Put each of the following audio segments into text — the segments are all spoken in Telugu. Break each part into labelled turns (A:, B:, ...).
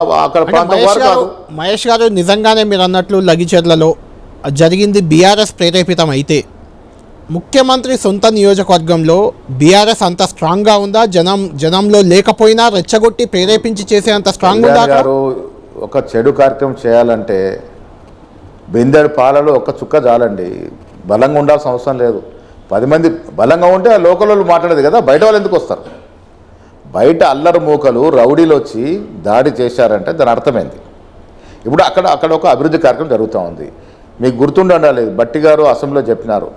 A: అక్కడ ప్రాంతం
B: మహేష్
A: వారు
B: గారు
A: కాదు.
B: మహేష్ గారు నిజంగానే మీరు అన్నట్లు లగిచెర్లలో జరిగింది బీఆర్ఎస్ ప్రేరేపితం అయితే. ముఖ్యమంత్రి సొంత నియోజకవర్గంలో బీఆర్ఎస్ అంత స్ట్రాంగ్గా ఉందా? జనం జనంలో లేకపోయినా రెచ్చగొట్టి ప్రేరేపించి చేసే అంత స్ట్రాంగ్ ఉందా?
A: గారు ఒక చెడు కార్యక్రమం చేయాలంటే బిందెడు పాలలో ఒక్క చుక్క చాలండి బలంగా ఉండాల్సిన అవసరం లేదు. పది మంది బలంగా ఉంటే ఆ లోకల్ వాళ్ళు మాట్లాడేది కదా బయట వాళ్ళు ఎందుకు వస్తారు? బయట అల్లరి మూకలు రౌడీలు వచ్చి దాడి చేశారంటే దాని అర్థమైంది. ఇప్పుడు అక్కడ అక్కడ ఒక అభివృద్ధి కార్యక్రమం జరుగుతూ ఉంది. మీకు గుర్తుండాలి బట్టి గారు అసెంబ్లీలో చెప్పినారు.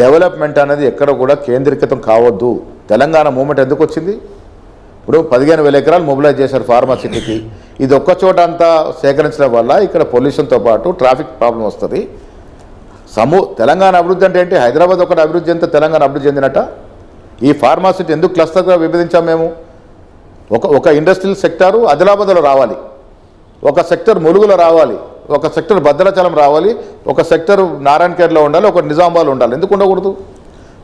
A: డెవలప్మెంట్ అనేది ఎక్కడ కూడా కేంద్రీకృతం కావద్దు. తెలంగాణ మూమెంట్ ఎందుకు వచ్చింది? ఇప్పుడు పదిహేను వేల ఎకరాలు మొబిలైజ్ చేశారు ఫార్మాసిటీకి ఇది ఒక్క చోట అంతా సేకరించడం వల్ల ఇక్కడ పొల్యూషన్తో పాటు ట్రాఫిక్ ప్రాబ్లం వస్తుంది. సమూ తెలంగాణ అభివృద్ధి అంటే ఏంటి? హైదరాబాద్ ఒకటి అభివృద్ధి చెందితే తెలంగాణ అభివృద్ధి చెందినట్ట? ఈ ఫార్మాసిటీ ఎందుకు క్లస్టర్గా విభజించాం మేము? ఒక ఒక ఇండస్ట్రియల్ సెక్టారు ఆదిలాబాద్లో రావాలి. ఒక సెక్టర్ ములుగులో రావాలి. ఒక సెక్టర్ భద్రాచలం రావాలి. ఒక సెక్టర్ నారాయణఖేడ్లో ఉండాలి. ఒక నిజామాబాద్లో ఉండాలి. ఎందుకు ఉండకూడదు?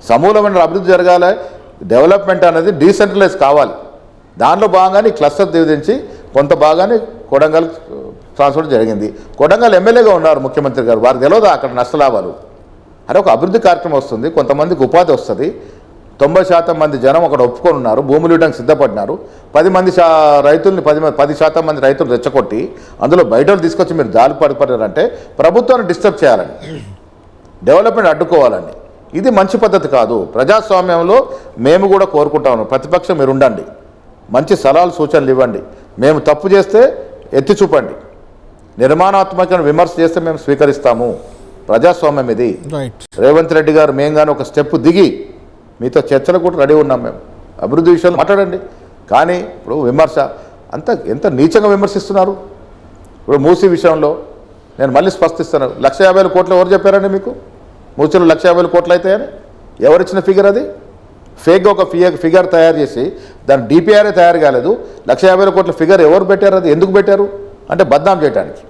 A: సమూలమైన అభివృద్ధి జరగాలి. డెవలప్మెంట్ అనేది డీసెంట్రలైజ్ కావాలి. దానిలో భాగంగానే క్లస్టర్ విధించి కొంత భాగాన్ని కొడంగల్ ట్రాన్స్ఫర్ జరిగింది. కొడంగల్ ఎమ్మెల్యేగా ఉన్నారు ముఖ్యమంత్రి గారు. వారికి తెలియదు అక్కడ నష్టలాభాలు అరే ఒక అభివృద్ధి కార్యక్రమం వస్తుంది. కొంతమందికి ఉపాధి వస్తుంది. తొంభై శాతం మంది జనం అక్కడ ఒప్పుకొని ఉన్నారు భూములు ఇవ్వడానికి సిద్ధపడినారు. పది మంది శా రైతుల్ని పది మంది పది శాతం మంది రైతులు రెచ్చగొట్టి అందులో బయట తీసుకొచ్చి మీరు దారి పడిపడారంటే ప్రభుత్వాన్ని డిస్టర్బ్ చేయాలని డెవలప్మెంట్ అడ్డుకోవాలని. ఇది మంచి పద్ధతి కాదు. ప్రజాస్వామ్యంలో మేము కూడా కోరుకుంటాము ప్రతిపక్షం మీరు ఉండండి. మంచి సలహాలు సూచనలు ఇవ్వండి. మేము తప్పు చేస్తే ఎత్తి చూపండి. నిర్మాణాత్మకమైన విమర్శ చేస్తే మేము స్వీకరిస్తాము. ప్రజాస్వామ్యం ఇది. రేవంత్ రెడ్డి గారు మేము కానీ ఒక స్టెప్ దిగి మీతో చర్చలు కూడా రెడీ ఉన్నాం మేము. అభివృద్ధి విషయాలు మాట్లాడండి. కానీ ఇప్పుడు విమర్శ అంత ఎంత నీచంగా విమర్శిస్తున్నారు? ఇప్పుడు మూసీ విషయంలో నేను మళ్ళీ స్పష్టిస్తాను. లక్ష యాభై వేల కోట్లు ఎవరు చెప్పారండి మీకు? మూసీలో లక్ష యాభై వేల కోట్లు అవుతాయని? ఎవరిచ్చిన ఫిగర్ అది? ఫేక్గా ఒక ఫిగర్ ఫిగర్ తయారు చేసి దాని డిపిఆర్ఏ తయారు కాలేదు. లక్ష యాభై కోట్ల ఫిగర్ ఎవరు పెట్టారు అది? ఎందుకు పెట్టారు? అంటే బద్నాం చేయడానికి